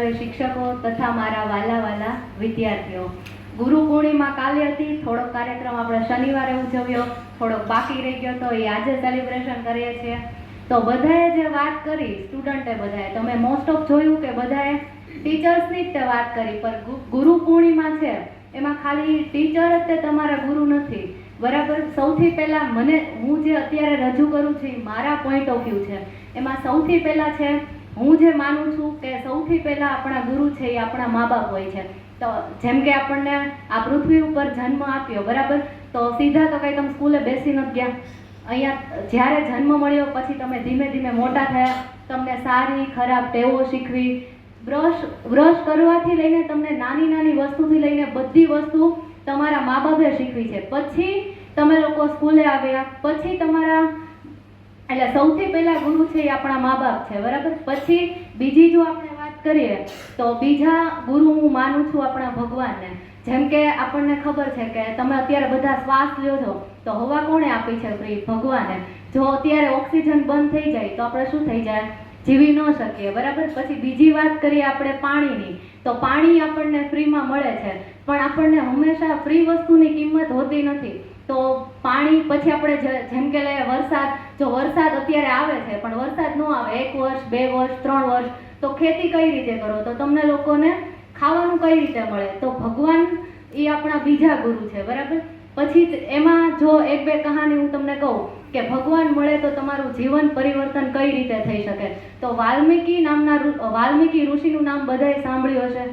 વૈષ્ણવ શિક્ષકો તથા મારા વાલા વાલા વિદ્યાર્થીઓ. ગુરુ પૂર્ણિમા કાલે હતી, થોડોક કાર્યક્રમ આપણે શનિવારે ઉજવ્યો, થોડોક બાકી રહી ગયો તો એ આજે સેલિબ્રેશન કરીએ છીએ. તો બધાએ જે વાત કરી સ્ટુડન્ટે બધાએ, તમે મોસ્ટ ઓફ જોયું કે બધાએ? ટીચર્સની જ તે વાત કરી, પણ ગુરુ પૂર્ણિમા છે, એમાં ખાલી ટીચર જ તે તમારા ગુરુ નથી. બરાબર? સૌથી પહેલાં મને, હું જે અત્યારે રજૂ કરું છું એ મારા પોઈન્ટ ઓફ વ્યૂ છે. એમાં સૌથી પહેલાં છે હું જે માનું છું કે સૌથી પહેલાં આપણા ગુરુ છે એ આપણા મા બાપ હોય છે. તો જેમ કે આપણને આ પૃથ્વી ઉપર જન્મ આપ્યો, બરાબર? તો સીધા તો કંઈ તમે સ્કૂલે બેસી નથી ગયા. અહીંયા જ્યારે જન્મ મળ્યો, પછી તમે ધીમે ધીમે મોટા થયા, તમને સારી, ખરાબ ટેવો શીખવી. બ્રશ બ્રશ કરવાથી લઈને તમને નાની નાની વસ્તુથી લઈને બધી વસ્તુ તમારા મા બાપે શીખવી છે. પછી તમે લોકો સ્કૂલે આવ્યા, પછી તમારા એટલે સૌથી પહેલા ગુરુ છે એ આપણા મા બાપ છે, બરાબર? પછી બીજી જો આપણે વાત કરીએ, તો બીજા ગુરુ હું માનું છું આપણા ભગવાનને. જેમ કે આપણને ખબર છે કે તમે અત્યારે બધા શ્વાસ લ્યો છો, તો હવા કોણે આપી છે ફ્રી ભગવાને? જો અત્યારે ઓક્સિજન બંધ થઈ જાય, તો આપણે શું થઈ જાય? જીવી ન શકીએ, બરાબર? પછી બીજી વાત કરીએ આપણે પાણીની, તો પાણી આપણને ફ્રીમાં મળે છે. પણ આપણને હંમેશા ફ્રી વસ્તુની કિંમત હોતી નથી. તો પાણી પછી આપણે જેમ કે લઈએ વરસાદ, જો વરસાદ અત્યારે આવે છે, પણ વરસાદ ન આવે, એક વર્ષ, બે વર્ષ, ત્રણ વર્ષ, તો ખેતી કઈ રીતે કરો? તો તમને લોકોને ખાવાનું કઈ રીતે મળે? તો ભગવાન એ આપણા બીજા ગુરુ છે, બરાબર? પછી એમાં જો એક બે કહાની હું તમને કહું કે ભગવાન મળે તો તમારું જીવન પરિવર્તન કઈ રીતે થઈ શકે? તો વાલ્મીકી નામના વાલ્મીકી ઋષિનું નામ બધાએ સાંભળ્યું હશે.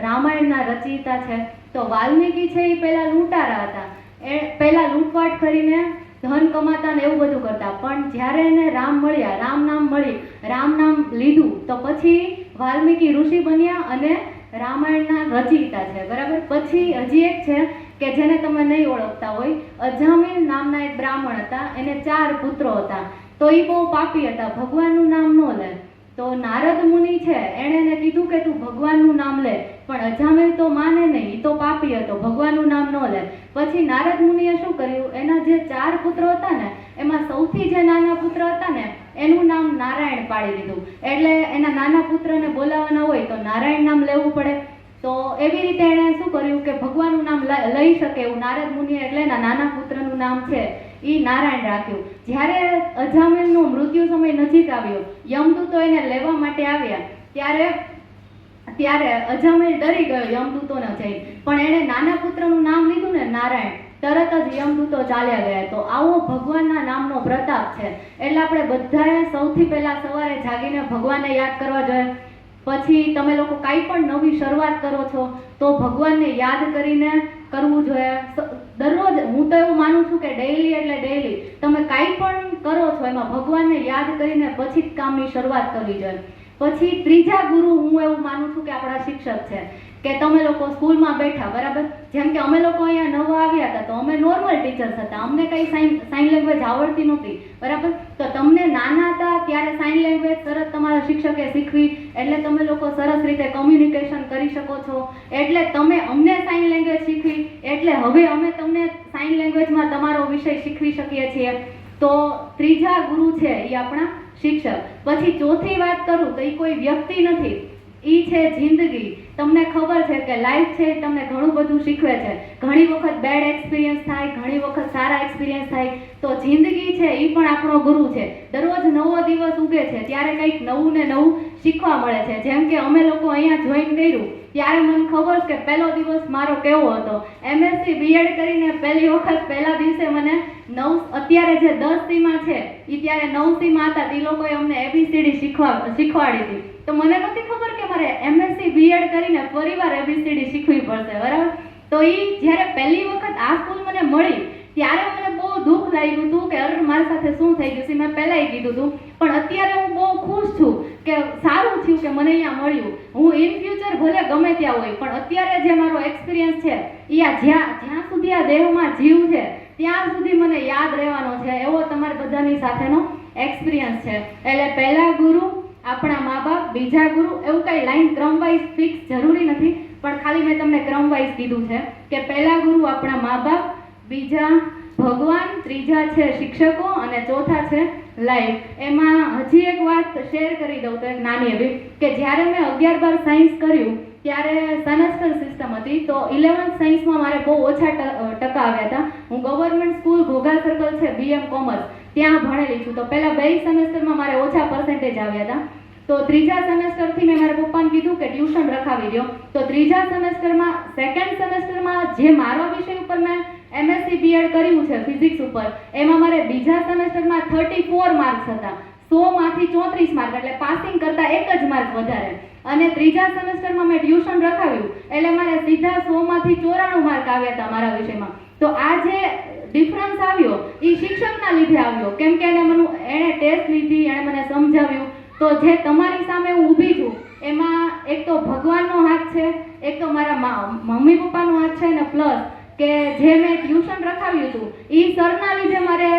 રામાયણના રચયિતા છે. તો વાલ્મીકી છે એ પહેલાં લૂંટારા હતા. એ પહેલાં લૂંટવાટ કરીને ધન કમાતા ને એવું બધું કરતા. પણ જ્યારે એને રામ મળ્યા, રામ નામ મળી રામ નામ લીધું, તો પછી વાલ્મીકી ઋષિ બન્યા અને રામાયણના રચયિતા છે. બરાબર? પછી હજી એક છે કે જેને તમે નહીં ઓળખતા હોય, અજામિલ નામના એક બ્રાહ્મણ હતા. એને ચાર પુત્રો હતા. તો એ બહુ પાપી હતા. ભગવાનનું નામ ન લે. તો નારદ મુનિ છે, એણે એને કીધું કે તું ભગવાનનું નામ લે. પણ અજામિલ તો માને નહીં તો પાપી હતો, ભગવાનનું નામ ન લે. પછી નારદ મુનિએ શું કર્યું? એના જે ચાર પુત્રો હતા ને, એમાં સૌથી જે નાના પુત્ર હતા ને, એનું નામ નારાયણ પાડી દીધું. એટલે એના નાના પુત્રને બોલાવવાના હોય તો નારાયણ નામ લેવું પડે. તો એવી રીતે એણે શું કર્યું કે ભગવાનનું નામ લઈ શકે એવું નારદ મુનિએ, એટલે એના નાના પુત્રનું નામ છે એ નારાયણ રાખ્યું. જ્યારે અજામિલનું મૃત્યુ સમય નજીક આવ્યો, યમદૂતો એને લેવા માટે આવ્યા. ત્યારે ત્યારે અજામેલ ડરી ગયો યમદૂતોને જઈ પણ એણે નાના પુત્રનું નામ લીધું ને નારાયણ. તરત જ યમદૂતો ચાલ્યા ગયા. તો આવો ભગવાનના નામનો પ્રતાપ છે. એટલે આપણે બધાએ સૌથી પહેલા સવારે જાગીને ભગવાનને યાદ કરવા જોઈએ. પછી તમે લોકો કાંઈ પણ નવી શરૂઆત કરો છો, તો ભગવાનને યાદ કરીને કરવું જોઈએ. દરરોજ, હું તો એવું માનું છું કે ડેઈલી એટલે ડેઈલી તમે કાંઈ પણ કરો છો એમાં ભગવાનને યાદ કરીને પછી જ કામની શરૂઆત કરવી જોઈએ. પછી ત્રીજા ગુરુ હું એવું માનું છું કે આપણા શિક્ષક છે, કે તમે લોકો સ્કૂલમાં બેઠા, બરાબર? જેમ કે અમે લોકો અહીંયા નવા આવ્યા હતા, તો અમે નોર્મલ ટીચર્સ હતા, અમને કંઈ સાઇન સાઇન લેંગ્વેજ આવડતી નહોતી, બરાબર? તો તમને નાના હતા ત્યારે સાઇન લેંગ્વેજ સરસ તમારા શિક્ષકે શીખવી, એટલે તમે લોકો સરસ રીતે કમ્યુનિકેશન કરી શકો છો. એટલે તમે અમને સાઇન લેંગ્વેજ શીખવી, એટલે હવે અમે તમને સાઇન લેંગ્વેજમાં તમારો વિષય શીખવી શકીએ છીએ. તો ત્રીજા ગુરુ છે એ આપણા શિક્ષક. પછી ચોથી વાત કરું તો એ કોઈ વ્યક્તિ નથી. એ છે જિંદગી. તમને ખબર છે કે લાઈફ છે તમને ઘણું બધું શીખવે છે. ઘણી વખત બેડ એક્સપિરિયન્સ થાય, ઘણી વખત સારા એક્સપિરિયન્સ થાય. તો જિંદગી છે એ પણ આપણો ગુરુ છે. દરરોજ નવો દિવસ ઉગે છે, ત્યારે કંઈક નવું ને નવું શીખવા મળે છે. જેમ કે અમે લોકો અહીંયા જોઈન કર્યું, ત્યારે મને ખબર કે પહેલો દિવસ મારો કેવો હતો. એમએસસી બીએડ કરીને પહેલી વખત પહેલા દિવસે મને નવ, અત્યારે જે દસ સીમાં છે એ ત્યારે નવ સીમાં હતા તે લોકોએ અમને એબીસીડી શીખવા, શીખવાડી હતી. તો મને નથી ખબર કે મારે એમએસસી બીએડ કરીને ફરીવાર એબીસીડી શીખવી પડશે, બરાબર? તો એ જ્યારે પહેલી વખત આ સ્કૂલ મને મળી, ત્યારે મને બહુ દુઃખ લાગ્યું હતું કે અરે મારી સાથે શું થઈ ગયું છે, મેં પહેલાંય કીધું હતું. પણ અત્યારે હું બહુ ખુશ છું કે સારું થયું કે મને અહીંયા મળ્યું. હું ઇન ફ્યુચર ભલે ગમે ત્યાં હોય, પણ અત્યારે જે મારો એક્સપિરિયન્સ છે એ આ જ્યાં જ્યાં સુધી આ દેહમાં જીવ છે, ત્યાં સુધી મને યાદ રહેવાનો છે. એવો તમારા બધાની સાથેનો એક્સપિરિયન્સ છે. એટલે પહેલા ગુરુ આપણા મા બાપ બીજા ગુરુ એવું કઈ લાઈન ક્રમ વાઇઝ ફિક્સ જરૂરી નથી, પણ ખાલી મેં તમને ક્રમ વાઇઝ કીધું છે કે પહેલા ગુરુ આપણા મા બાપ બીજા ભગવાન, ત્રીજા છે શિક્ષકો અને ચોથા છે લાઈફ એમાં હજી એક વાત શેર કરી દઉં તો એક નાની એવી કે જ્યારે મેં અગિયાર બાર સાયન્સ કર્યું, ત્યારે સેમેસ્ટર સિસ્ટમ હતી, તો ઇલેવન્થ સાયન્સમાં મારે બહુ ઓછા ટકા આવ્યા હતા. હું ગવર્મેન્ટ સ્કૂલ ઘોઘા સર્કલ છે બીએમ કોમર્સ ત્યાં ભણેલી છું. તો પહેલાં બે સેમેસ્ટરમાં મારે ઓછા પર્સન્ટેજ આવ્યા હતા. તો ત્રીજા સેમેસ્ટરથી મેં મારા પપ્પાને કીધું કે ટ્યુશન રખાવી દો તો ત્રીજા સેમેસ્ટરમાં સેકન્ડ સેમેસ્ટરમાં જે મારો વિષય ઉપર મેં એમએસસી બીએડ કર્યું છે ફિઝિક્સ ઉપર, એમાં મારે બીજા સેમેસ્ટરમાં થર્ટી ફોર માર્ક્સ હતા. સોમાંથી ચોત્રીસ માર્ક એટલે પાસિંગ કરતાં એક જ માર્ક વધારે. અને ત્રીજા સેમેસ્ટરમાં મેં ટ્યુશન રખાવ્યું, એટલે મારે સીધા સોમાંથી ચોરાણું માર્ક આવ્યા હતા મારા વિષયમાં. તો આ જે ડિફરન્સ આવ્યો એ શિક્ષકના લીધે આવ્યો. કેમ કે એને મને, એણે ટેસ્ટ લીધી, એણે મને સમજાવ્યું. તો જે તમારી સામે હું ઊભી છું, એમાં એક તો ભગવાનનો હાથ છે, એક તો મારા મમ્મી પપ્પાનો હાથ છે ને પ્લસ કે જે મેં ટ્યુશન રખાવ્યું હતું એ સરના લીધે મારે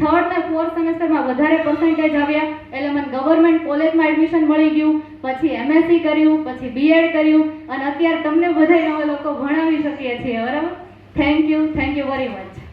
થર્ડ ને ફોર્થ સેમેસ્ટરમાં વધારે પર્સન્ટેજ આવ્યા. એટલે મને ગવર્મેન્ટ કોલેજમાં એડમિશન મળી ગયું, પછી એમએસસી કર્યું, પછી બીએડ કર્યું, અને અત્યારે તમને અમે લોકો ભણાવી શકીએ છીએ, બરાબર? Thank you thank you very much